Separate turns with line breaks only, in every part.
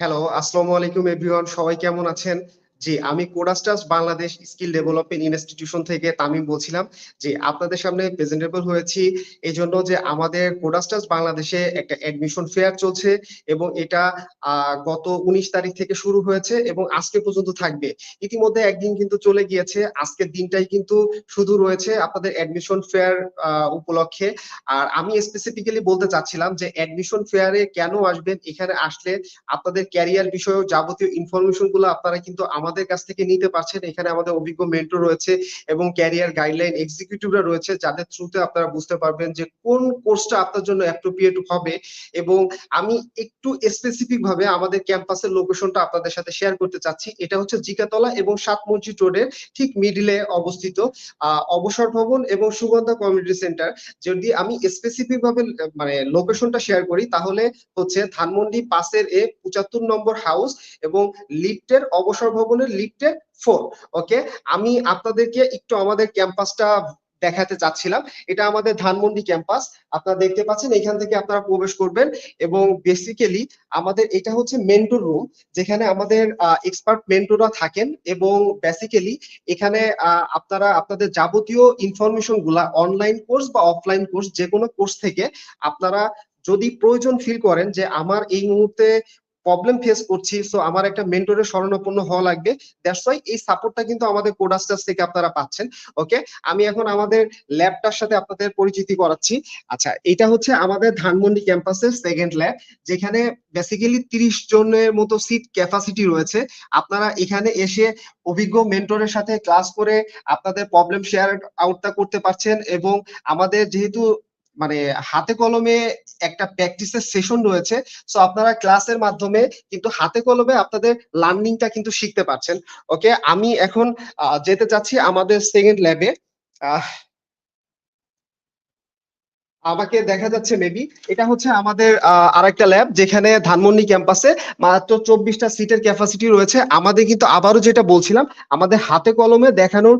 Hello আসসালামু আলাইকুম everyone সবাই কেমন আছেন? জি, আমি কোডাস্টাস বাংলাদেশ স্কিল ডেভেলপমেন্ট ইনস্টিটিউশন থেকে তামিম বলছিলাম যে, আপনাদের সামনে প্রেজেন্টেবল হয়েছি। এই জন্য যে, আমাদের কোডাস্টাস বাংলাদেশে একটা অ্যাডমিশন ফেয়ার চলছে এবং এটা গত উনিশ তারিখ থেকে শুরু হয়েছে এবং আজকে পর্যন্ত থাকবে। ইতিমধ্যে একদিন কিন্তু চলে গিয়েছে, আজকের দিনটাই কিন্তু শুধু রয়েছে আপনাদের অ্যাডমিশন ফেয়ার উপলক্ষে। আর আমি স্পেসিফিক্যালি বলতে চাচ্ছিলাম যে অ্যাডমিশন ফেয়ারে কেন আসবেন, এখানে আসলে আপনাদের ক্যারিয়ার বিষয়ে যাবতীয় ইনফরমেশনগুলো আপনারা কিন্তু আমাদের কাছ থেকে নিতে পারছেন। এখানে আমাদের অভিজ্ঞ মেন্টর রয়েছে এবং ক্যারিয়ার গাইডলাইন এক্সিকিউটিভরা রয়েছে, যাদের থ্রুতে আপনারা বুঝতে পারবেন যে কোন কোর্সটা আপনার জন্য অ্যাপ্রোপ্রিয়েট হবে এবং আমি একটু স্পেসিফিক ভাবে আমাদের ক্যাম্পাসের লোকেশনটা আপনাদের সাথে শেয়ার করতে চাচ্ছি। এটা হচ্ছে জিকাতলা এবং সাত মসজিদ রোডের ঠিক মিডিলে অবস্থিত অবসর ভবন এবং সুগন্ধা কমিউনিটি সেন্টার যদি আমি স্পেসিফিক ভাবে মানে লোকেশনটা শেয়ার করি, তাহলে হচ্ছে ধানমন্ডি পাশের এ পঁচাত্তর নম্বর হাউস এবং লিফটের অবসর ভবনের লিফটের ফোর ওকে আমি আপনাদেরকে একটু আমাদের ক্যাম্পাসটা দেখাতে চাচ্ছিলাম। এটা আমাদের ধানমন্ডি ক্যাম্পাস আপনারা দেখতে পাচ্ছেন, এখান থেকে আপনারা প্রবেশ করবেন এবং বেসিক্যালি আমাদের এটা হচ্ছে মেন্টর রুম যেখানে আমাদের এক্সপার্ট মেন্টররা থাকেন এবং বেসিক্যালি এখানে আপনারা আপনাদের যাবতীয় ইনফরমেশনগুলা অনলাইন কোর্স বা অফলাইন কোর্স যে কোনো কোর্স থেকে আপনারা যদি প্রয়োজন ফিল করেন যে আমার এই মুহূর্তে প্রবলেম ফেস করছি। সো আমার একটা মেন্টরের শরণাপন্ন হওয়া লাগবে। দ্যাটস ওয়াই এই সাপোর্টটা কিন্তু আমাদের কোডাস্টাস থেকে আপনারা পাচ্ছেন। ওকে আমি এখন আমাদের ল্যাবটার সাথে আপনাদের পরিচিতি করাচ্ছি। আচ্ছা এটা হচ্ছে আমাদের ধানমন্ডি ক্যাম্পাসের সেকেন্ড ল্যাব যেখানে বেসিক্যালি তিরিশ জনের মতো সিট ক্যাপাসিটি রয়েছে। আপনারা এখানে এসে অভিজ্ঞ মেন্টরের সাথে ক্লাস করে আপনাদের প্রবলেম শেয়ার আউটটা করতে পারছেন এবং আমাদের যেহেতু মানে হাতে কলমে একটা প্র্যাকটিসের সেশন রয়েছে। সো আপনারা ক্লাসের মাধ্যমে কিন্তু হাতে কলমে আপনাদের লার্নিংটা কিন্তু শিখতে পারছেন। ওকে আমি এখন যেতে চাচ্ছি আমাদের সেকেন্ড ল্যাবে আমাকে দেখা যাচ্ছে মেবি এটা হচ্ছে আমাদের আরেকটা ল্যাব যেখানে ধানমন্ডি ক্যাম্পাসে মাত্র চব্বিশটা সিটের ক্যাপাসিটি রয়েছে। আমাদের কিন্তু আবারও যেটা বলছিলাম, আমাদের হাতে কলমে দেখানোর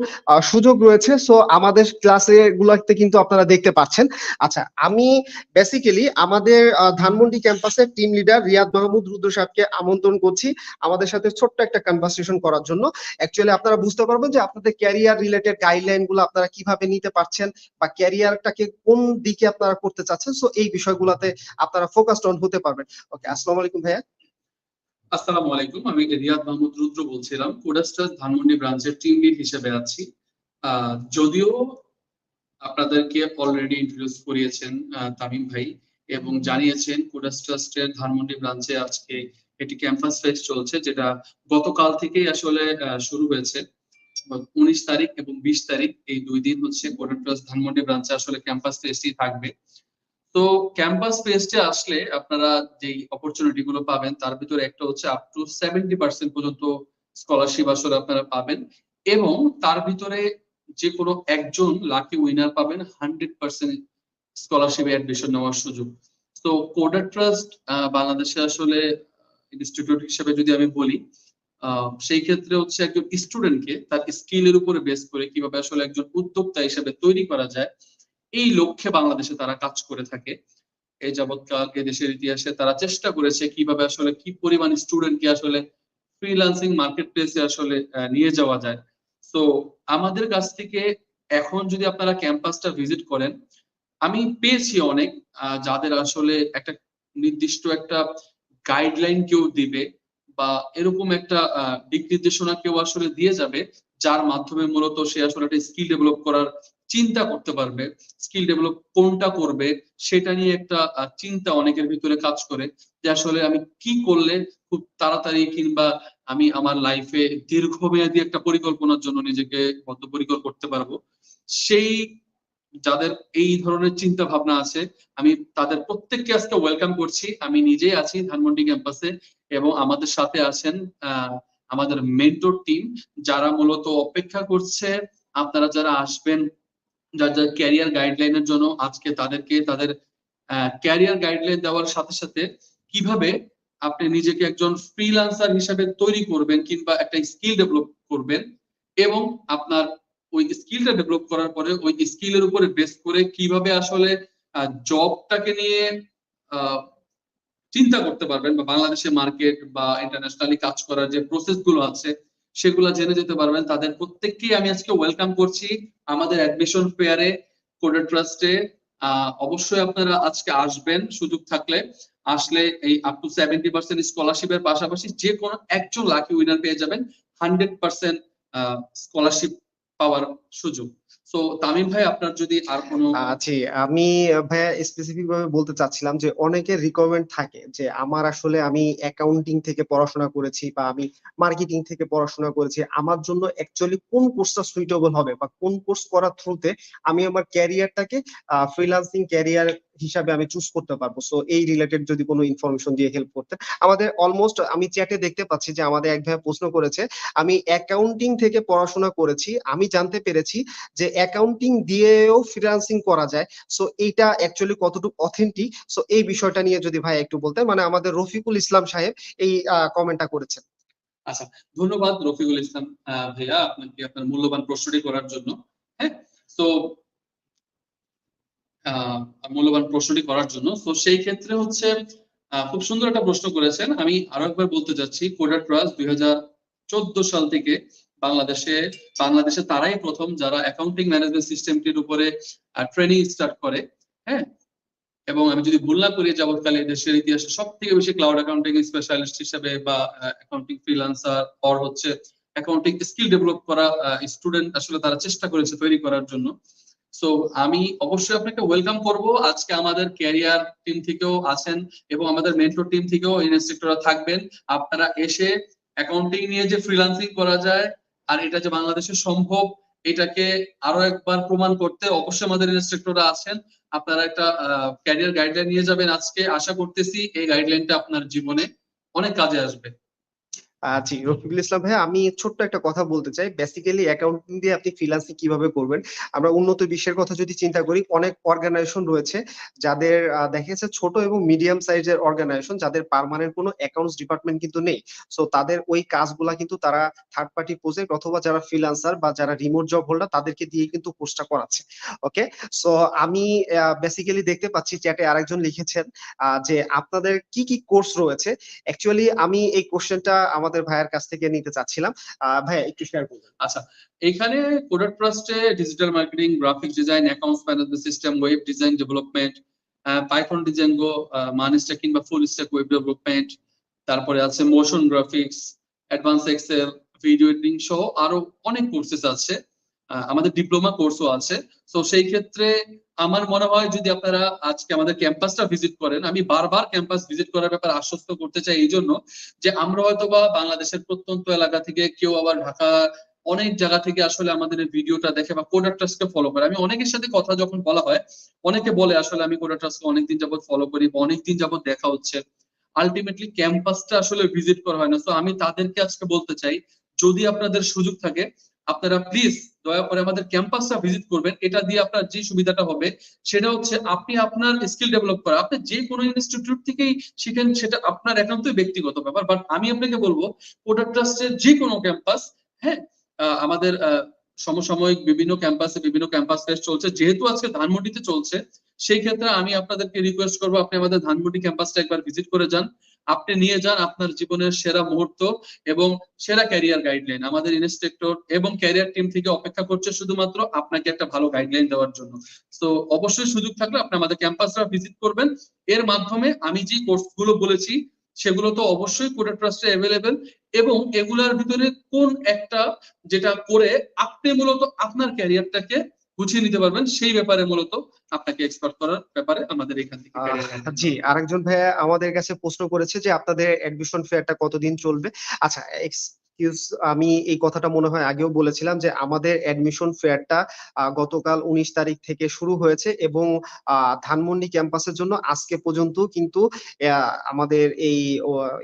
সুযোগ রয়েছে। সো আমাদের ক্লাসে গুলোতে কিন্তু আপনারা দেখতে পাচ্ছেন। আচ্ছা আমি বেসিক্যালি আমাদের ধানমন্ডি ক্যাম্পাসের টিম লিডার রিয়াদ মাহমুদ রুদ্র সাহেবকে আমন্ত্রণ করছি আমাদের সাথে ছোট্ট একটা কনভারসেশন করার জন্য। অ্যাকচুয়ালি আপনারা বুঝতে পারবেন যে আপনাদের ক্যারিয়ার রিলেটেড গাইডলাইনগুলো আপনারা কীভাবে নিতে পারছেন বা ক্যারিয়ারটাকে কোন দিকে আপনারা করতে চাচ্ছেন সো এই বিষয়গুলোতে আপনারা ফোকাসড অন হতে পারবেন। ওকে আসসালামু আলাইকুম ভাইয়া।
আসসালামু আলাইকুম, আমি রিয়াদ মাহমুদ রুদ্র বলছিলাম, কোডাস্টার ধানমন্ডি ব্রাঞ্চের টিম লিড হিসেবে আছি। যদিও আপনাদেরকে অলরেডি ইন্ট্রোডিউস করিয়েছেন তামিম ভাই, এবং জানিয়েছেন কোডাস্ট্রাস্টের ধানমন্ডি ব্রাঞ্চে আজকে একটি ক্যাম্পাস ফেস্ট চলছে, যেটা গতকাল থেকেই আসলে শুরু হয়েছে। উনিশ তারিখ এবং বিশ তারিখ এই দুই দিন হচ্ছে কোডাস্ট্রাস্ট ধানমন্ডি ব্রাঞ্চে আসলে ক্যাম্পাস ফেস্টই থাকবে। তো ক্যাম্পাস ফেস্টে আসলে আপনারা যেই অপরচুনিটি গুলো পাবেন, তার ভিতরে একটা হচ্ছে আপ টু সেভেন্টি পার্সেন্ট পর্যন্ত স্কলারশিপ আসলে আপনারা পাবেন এবং তার ভিতরে যে কোনো একজন লাকি উইনার পাবেন হান্ড্রেড পার্সেন্ট স্কলারশিপে অ্যাডমিশন নেওয়ার সুযোগ। তো কোডার ট্রাস্ট বাংলাদেশে আসলে ইনস্টিটিউট হিসেবে যদি আমি বলি সেই ক্ষেত্রে হচ্ছে একজন স্টুডেন্টকে তার স্কিলের উপরে বেস করে কীভাবে আসলে একজন উদ্যোক্তা হিসেবে তৈরি করা যায়, এই লক্ষ্যে বাংলাদেশে তারা কাজ করে থাকে। এই যাবৎকাল দেশের ইতিহাসে তারা চেষ্টা করেছে কীভাবে আসলে কি পরিমাণ স্টুডেন্টকে আসলে ফ্রিল্যান্সিং মার্কেট প্লেসে আসলে নিয়ে যাওয়া যায়। তো আমাদের কাছ থেকে এখন যদি আপনারা ক্যাম্পাসটা ভিজিট করেন, আমি পেয়েছি অনেক যাদের আসলে একটা নির্দিষ্ট একটা গাইডলাইন কেউ দিবে বা এরকম একটা দিক নির্দেশনা কেউ আসলে দিয়ে যাবে, যার মাধ্যমে মূলত সে আসলে একটা স্কিল ডেভেলপ করার চিন্তা করতে পারবে। স্কিল ডেভেলপ কোনটা করবে, সেটা নিয়ে একটা চিন্তা অনেকের ভিতরে কাজ করে যে আসলে আমি কি করলে খুব তাড়াতাড়ি কিংবা আমি আমার লাইফে দীর্ঘমেয়াদী একটা পরিকল্পনার জন্য নিজেকে বদ্ধপরিকর করতে পারব। সেই যাদের এই ধরনের চিন্তা ভাবনা আছে, আমি তাদের প্রত্যেককে আজকে ওয়েলকাম করছি। আমি নিজেই আছি ধানমন্ডি ক্যাম্পাসে এবং আমাদের সাথে আছেন আমাদের মেন্টর টিম যারা মূলত অপেক্ষা করছে। আপনারা যারা আসবেন, যার যার ক্যারিয়ার গাইডলাইনের জন্য আজকে তাদেরকে তাদের ক্যারিয়ার গাইডলাইন দেওয়ার সাথে সাথে কীভাবে আপনি নিজেকে একজন ফ্রিল্যান্সার হিসেবে তৈরি করবেন কিংবা একটা স্কিল ডেভেলপ করবেন এবং আপনার ওই স্কিলটা ডেভেলপ করার পরে ওই স্কিলের উপরে বেস করে কীভাবে আসলে জবটাকে নিয়ে চিন্তা করতে পারবেন বা বাংলাদেশের মার্কেট বা ইন্টারন্যাশনালি কাজ করার যে প্রসেসগুলো আছে, সেগুলো জেনে যেতে পারবেন। তাদের প্রত্যেককেই আমি আজকে ওয়েলকাম করছি আমাদের অ্যাডমিশন ফেয়ারে কোডের ট্রাস্টে অবশ্যই আপনারা আজকে আসবেন, সুযোগ থাকলে। আসলে এই আপ টু সেভেন্টি পার্সেন্ট স্কলারশিপের পাশাপাশি যে কোনো একজন লাকি উইনার পেয়ে যাবেন। হান্ড্রেড পার্সেন্ট স্কলারশিপ পাওয়ার সুযোগ। তো তামিম ভাই, আপনার যদি আর কোনো
জি, আমি, ভাইয়া স্পেসিফিক ভাবে বলতে চাচ্ছিলাম যে, অনেকের রিকোয়ারমেন্ট থাকে যে, আমার আসলে আমি অ্যাকাউন্টিং থেকে পড়াশোনা করেছি বা আমি মার্কেটিং থেকে পড়াশোনা করেছি, আমার জন্য অ্যাকচুয়ালি কোন কোর্সটা সুইটেবল হবে বা কোন কোর্স করার থ্রুতে আমি আমার ক্যারিয়ারটাকে ফ্রিল্যান্সিং ক্যারিয়ার হিসাবে আমি চুজ করতে পারব। সো এই রিলেটেড যদি কোনো ইনফরমেশন দিয়ে হেল্প করতে, আমাদের অলমোস্ট আমি চ্যাটে দেখতে পাচ্ছি যে আমাদের এক ভাইয়া প্রশ্ন করেছে, আমি অ্যাকাউন্টিং থেকে পড়াশোনা করেছি, আমি জানতে পেরেছি যে অ্যাকাউন্টিং দিয়েও ফ্রিল্যান্সিং করা যায়। সো এইটা অ্যাকচুয়ালি কতটুকু অথেন্টিক সো এই বিষয়টা নিয়ে যদি ভাই একটু বলতেন মানে আমাদের রফিকুল ইসলাম সাহেব এই কমেন্টটা করেছেন।
আচ্ছা ধন্যবাদ রফিকুল ইসলাম ভাইয়া, আপনাকে আপনার মূল্যবান প্রশ্নটি করার জন্য হ্যাঁ? তো মূল্যবান প্রশ্নটি করার জন্য। তো সেই ক্ষেত্রে হচ্ছে খুব সুন্দর একটা প্রশ্ন করেছেন। আমি আরও একবার বলতে যাচ্ছি কোডার ট্রাস্ট দুই চোদ্দ সাল থেকে বাংলাদেশে বাংলাদেশে তারাই প্রথম যারা অ্যাকাউন্টিং ম্যানেজমেন্ট সিস্টেমটির উপরে ট্রেনিং স্টার্ট করে হ্যাঁ? এবং আমি যদি ভুল না করি, যাবৎকালে দেশের ইতিহাসে সব থেকে বেশি ক্লাউড অ্যাকাউন্টিং স্পেশালিস্ট হিসেবে বা অ্যাকাউন্টিং ফ্রিল্যান্সার অর হচ্ছে অ্যাকাউন্টিং স্কিল ডেভেলপ করা স্টুডেন্ট আসলে তারা চেষ্টা করেছে তৈরি করার জন্য। সো আমি অবশ্যই আপনাকে ওয়েলকাম করব। আজকে আমাদের ক্যারিয়ার টিম থেকেও আছেন এবং আমাদের মেন্টর টিম থেকেও ইনস্ট্রাক্টররা থাকবেন। আপনারা এসে অ্যাকাউন্টিং নিয়ে যে ফ্রিল্যান্সিং করা যায় আর এটা যে বাংলাদেশে সম্ভব, এটাকে আরও একবার প্রমাণ করতে অবশ্যই আমাদের ইনস্ট্রাক্টররা আছেন। আপনারা একটা ক্যারিয়ার গাইডলাইন নিয়ে যাবেন আজকে। আশা করতেছি এই গাইডলাইনটা আপনার জীবনে অনেক কাজে আসবে।
জি রফিকুল ইসলাম ভাই আমি ছোট্ট একটা কথা বলতে চাই। বেসিক্যালি অ্যাকাউন্টিং দিয়ে আপনি ফ্রিল্যান্সিং কীভাবে করবেন? আমরা উন্নত বিশ্বের কথা যদি চিন্তা করি, অনেক অর্গানাইজেশন রয়েছে যাদের দেখা যাচ্ছে ছোট এবং মিডিয়াম সাইজের অর্গানাইজেশন যাদের পার্মানেন্ট কোনো অ্যাকাউন্টস ডিপার্টমেন্ট কিন্তু নেই। সো তাদের ওই কাজগুলা কিন্তু তারা থার্ড পার্টি প্রজেক্ট অথবা যারা ফ্রিল্যান্সার বা যারা রিমোট জব হোল্ডার তাদেরকে দিয়ে কিন্তু কোর্সটা করাচ্ছে। ওকে সো আমি বেসিক্যালি দেখতে পাচ্ছি চ্যাটে আরেকজন লিখেছেন যে আপনাদের কি কি কোর্স রয়েছে? অ্যাকচুয়ালি আমি এই কোশ্চেনটা আমাদের ভাইয়ের কাছ থেকে নিতে চাচ্ছিলাম। ভাইয়া, একটু শেয়ার করবেন।
আচ্ছা এখানে coder ট্রাস্টে digital marketing graphic design accounts management system web design development Python design গো মান স্ট্যাক কিংবা ফুল স্ট্যাক ওয়েব ডেভেলপমেন্ট তারপরে আছে motion graphics advance Excel video editing সহ আরও অনেক কোর্সেস আছে। আমাদের ডিপ্লোমা কোর্সও আছে। তো সেই ক্ষেত্রে আমার মনে হয় যদি আপনারা আজকে আমাদের ক্যাম্পাসটা ভিজিট করেন, আমি বারবার ক্যাম্পাস ভিজিট করার ব্যাপারে আশ্বস্ত করতে চাই এই জন্য যে আমরা হয়তো বা বাংলাদেশের প্রত্যন্ত এলাকা থেকে কেউ আবার ঢাকা অনেক জায়গা থেকে আসলে আমাদের ভিডিওটা দেখে বা কোডার ট্রাস্টকে ফলো করে। আমি অনেকের সাথে কথা যখন বলা হয়, অনেকে বলে আসলে আমি কোডার ট্রাস্টকে অনেকদিন যাবত ফলো করি বা অনেকদিন যাবত দেখা হচ্ছে। আলটিমেটলি ক্যাম্পাসটা আসলে ভিজিট করা হয় না। তো আমি তাদেরকে আজকে বলতে চাই, যদি আপনাদের সুযোগ থাকে, আপনারা প্লিজ দয়া করে আমাদের ক্যাম্পাসটা ভিজিট করবেন। এটা দিয়ে আপনার যে সুবিধাটা হবে, সেটা হচ্ছে আপনি আপনার স্কিল ডেভেলপ করা। আপনি যে কোনো ইনস্টিটিউট থেকেই শিখেন, সেটা আপনার একান্তই ব্যক্তিগত ব্যাপার। বাট আমি আপনাকে বলব কোডার ট্রাস্টের যে কোনো ক্যাম্পাস হ্যাঁ আমাদের সমসাময়িক বিভিন্ন ক্যাম্পাসে বিভিন্ন ক্যাম্পাস ফেস্ট চলছে। যেহেতু আজকে ধানমন্ডিতে চলছে, সেই ক্ষেত্রে আমি আপনাদেরকে রিকোয়েস্ট করব, আপনি আমাদের ধানমন্ডি ক্যাম্পাসটা একবার ভিজিট করে যান। আপনি নিয়ে যান আপনার জীবনের সেরা মুহূর্ত এবং সেরা ক্যারিয়ার গাইডলাইন আমাদের ইনস্ট্রাক্টর এবং ক্যারিয়ার টিম থেকে অপেক্ষা করছে শুধুমাত্র আপনাকে একটা ভালো গাইডলাইন দেওয়ার জন্য। তো অবশ্যই সুযোগ থাকলে আপনি আমাদের ক্যাম্পাসটা ভিজিট করবেন। এর মাধ্যমে আমি যে কোর্সগুলো বলেছি, সেগুলো তো অবশ্যই কোডা ট্রাস্টে অ্যাভেলেবেল এবং এগুলার ভিতরে কোন একটা যেটা করে আপনি মূলত আপনার ক্যারিয়ারটাকে গুছিয়ে নিতে পারবেন। সেই ব্যাপারে মূলত আপনাকে এক্সপার্ট করার ব্যাপারে আমাদের এখান থেকে
জি আরেকজন ভাইয়া আমাদের কাছে প্রশ্ন করেছে যে আপনাদের এডমিশন ফেয়ারটা কতদিন চলবে? আচ্ছা আমি এই কথাটা মনে হয় আগেও বলেছিলাম যে আমাদের এডমিশন ফেয়ারটা গতকাল উনিশ তারিখ থেকে শুরু হয়েছে এবং ধানমন্ডি ক্যাম্পাসের জন্য আজকে পর্যন্ত কিন্তু আমাদের এই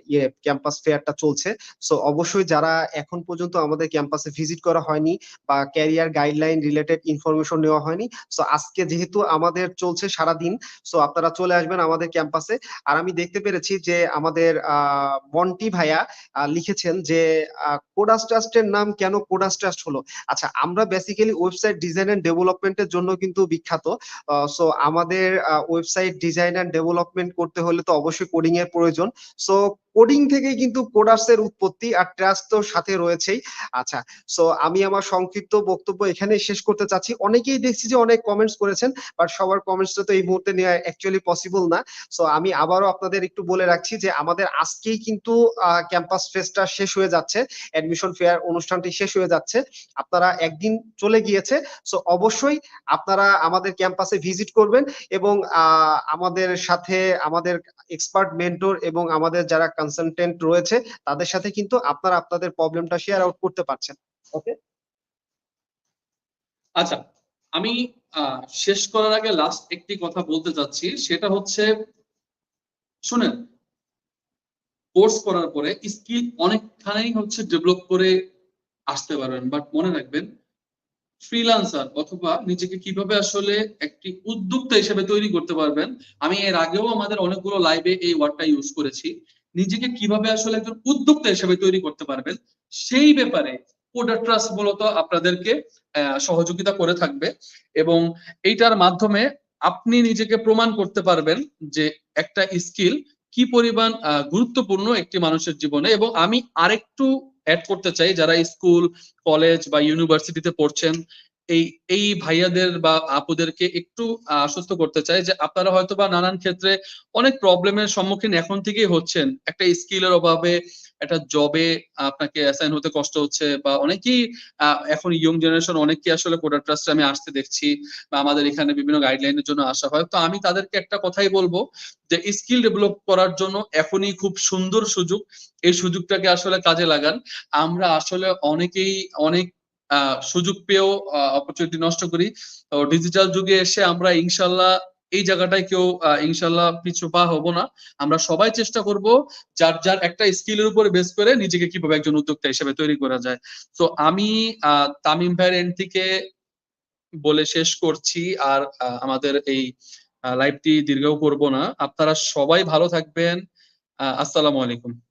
ইয়ে ক্যাম্পাস ফেয়ারটা চলছে। সো অবশ্যই যারা এখন পর্যন্ত আমাদের ক্যাম্পাসে ভিজিট করা হয়নি বা ক্যারিয়ার গাইডলাইন রিলেটেড ইনফরমেশন নেওয়া হয়নি সো আজকে যেহেতু আমাদের চলছে সারা দিন সো আপনারা চলে আসবেন আমাদের ক্যাম্পাসে আর আমি দেখতে পেরেছি যে আমাদের বন্টি ভাইয়া লিখেছেন যে কোডাস ট্রাস্টের নাম কেন কোডাস ট্রাস্ট হলো? আচ্ছা আমরা বেসিক্যালি ওয়েবসাইট ডিজাইন এন্ড ডেভেলপমেন্টের জন্য কিন্তু বিখ্যাত। সো আমাদের ওয়েবসাইট ডিজাইন এন্ড ডেভেলপমেন্ট করতে হলে তো অবশ্যই কোডিং এর প্রয়োজন। সো কোডিং থেকেই কিন্তু কোডার্স এর উৎপত্তি আর ট্রাস্ট তো সাথে রয়েছেই। আচ্ছা সো আমি আমার সংক্ষিপ্ত বক্তব্য এখানে শেষ করতে চাচ্ছি। অনেকেই দেখছি যে অনেক কমেন্টস করেছেন বাট সবার কমেন্টসটা তো এই মুহূর্তে নেওয়া অ্যাকচুয়ালি পসিবল না। সো আমি আবারও আপনাদের একটু বলে রাখছি যে আমাদের আজকেই কিন্তু ক্যাম্পাস ফেস্টটা শেষ হয়ে যাচ্ছে অ্যাডমিশন ফেয়ার অনুষ্ঠানটি শেষ হয়ে যাচ্ছে। আপনারা একদিন চলে গিয়েছে সো অবশ্যই আপনারা আমাদের ক্যাম্পাসে ভিজিট করবেন এবং আমাদের সাথে আমাদের এক্সপার্ট মেন্টর এবং আমাদের যারা কনসালটেন্ট রয়েছে, তাদের সাথে কিন্তু আপনারা আপনাদের প্রবলেমটা শেয়ার আউট করতে পারছেন ওকে
আচ্ছা আমি শেষ করার আগে লাস্ট একটি কথা বলতে চাচ্ছি, সেটা হচ্ছে, শুনেন কোর্স করার পরে স্কিল অনেকখানেই হচ্ছে ডেভেলপ করে আসতে পারবেন বাট মনে রাখবেন ফ্রিল্যান্সার অথবা নিজেকে কীভাবে আসলে একটি উদ্যোক্তা হিসেবে তৈরি করতে পারবেন, আমি এর আগেও আমাদের অনেকগুলো লাইভে এই ওয়ার্ডটা ইউজ করেছি নিজেকে কীভাবে আসলে একজন উদ্যোক্তা হিসেবে তৈরি করতে পারবেন, সেই ব্যাপারে কোডার ট্রাস্ট মূলত আপনাদেরকে সহযোগিতা করে থাকবে এবং এইটার মাধ্যমে আপনি নিজেকে প্রমাণ করতে পারবেন যে একটা স্কিল কি পরিমাণ গুরুত্বপূর্ণ একটি মানুষের জীবনে এবং আমি আরেকটু অ্যাড করতে চাই, যারা স্কুল, কলেজ বা ইউনিভার্সিটিতে পড়ছেন এই এই ভাইয়াদের বা আপুদেরকে একটু আশ্বস্ত করতে চাই যে আপনারা হয়তো বা নানান ক্ষেত্রে অনেক প্রবলেমের সম্মুখীন এখন থেকেই হচ্ছেন। একটা স্কিলের অভাবে, একটা জবে আপনাকে অ্যাসাইন হতে কষ্ট হচ্ছে বা অনেকেই এখন ইয়ং জেনারেশন অনেকেই আসলে কোডার ট্রাস্টে আমি আসতে দেখছি বা আমাদের এখানে বিভিন্ন গাইডলাইনের জন্য আসা হয়। তো আমি তাদেরকে একটা কথাই বলব যে স্কিল ডেভেলপ করার জন্য এখনই খুব সুন্দর সুযোগ। এই সুযোগটাকে আসলে কাজে লাগান। আমরা আসলে অনেকেই, অনেক সুযোগ পেয়েও অপরচুনিটি নষ্ট করি। তো ডিজিটাল যুগে এসে আমরা ইনশাল্লাহ এই জায়গাটায় কেউ ইনশাল্লাহ পিছু পা হব না। আমরা সবাই চেষ্টা করব যার যার একটা স্কিলের উপরে বেস করে নিজেকে কীভাবে একজন উদ্যোক্তা হিসেবে তৈরি করা যায়। তো আমি তামিম ভাইয়ের এন্ড থেকে বলে শেষ করছি। আর আমাদের এই লাইভটি দীর্ঘ করব না। আপনারা সবাই ভালো থাকবেন। আসসালামু আলাইকুম।